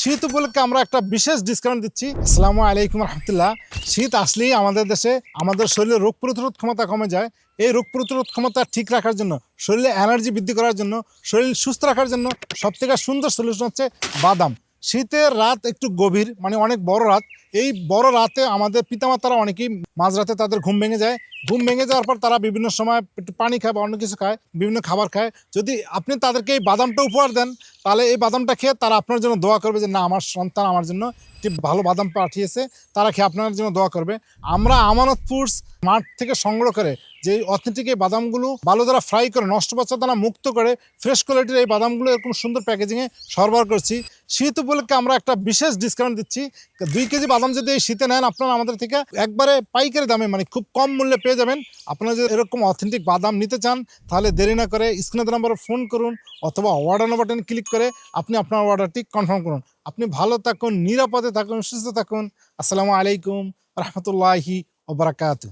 শীত উপলক্ষে আমরা একটা বিশেষ ডিসকাউন্ট দিচ্ছি। আসসালামু আলাইকুম রহমতুল্লাহ। শীত আসলেই আমাদের দেশে আমাদের শরীরে রোগ প্রতিরোধ ক্ষমতা কমে যায়। এই রোগ প্রতিরোধ ক্ষমতা ঠিক রাখার জন্য, শরীরে এনার্জি বৃদ্ধি করার জন্য, শরীর সুস্থ রাখার জন্য সবথেকে সুন্দর সলিউশন হচ্ছে বাদাম। শীতের রাত একটু গভীর মানে অনেক বড় রাত। এই বড় রাতে আমাদের পিতামাতারা অনেকেই মাঝরাতে তাদের ঘুম ভেঙে যায়। ঘুম ভেঙে যাওয়ার পর তারা বিভিন্ন সময় একটু পানি খায় বা অন্য কিছু খায়, বিভিন্ন খাবার খায়। যদি আপনি তাদেরকে এই বাদামটা উপহার দেন, তাহলে এই বাদামটা খেয়ে তারা আপনার জন্য দোয়া করবে যে, না, আমার সন্তান আমার জন্য একটি ভালো বাদাম পাঠিয়েছে। তারা খেয়ে আপনার জন্য দোয়া করবে। আমরা আমানত ফুডস মাঠ থেকে সংগ্রহ করে যে অথেন্টিক এই বাদামগুলো ভালো দ্বারা ফ্রাই করে, নষ্ট বাচ্চা দ্বারা মুক্ত করে, ফ্রেশ কোয়ালিটির এই বাদামগুলো এরকম সুন্দর প্যাকেজিংয়ে সরবরাহ করছি। শীত উপলক্ষে আমরা একটা বিশেষ ডিসকাউন্ট দিচ্ছি। দুই কেজি বাদাম যদি এই শীতে নেন, আপনারা আমাদের থেকে একবারে পাইকারি দামে মানে খুব কম মূল্যে পেয়ে যাবেন। আপনারা যদি এরকম অথেন্টিক বাদাম নিতে চান, তাহলে দেরি না করে স্ক্রিনের নাম্বারে ফোন করুন অথবা অর্ডার বাটনে ক্লিক করে আপনি আপনার অর্ডারটি কনফার্ম করুন। আপনি ভালো থাকুন, নিরাপদে থাকুন, সুস্থ থাকুন। আসসালামু আলাইকুম, রহমতুল্লাহি ওবরাকাতু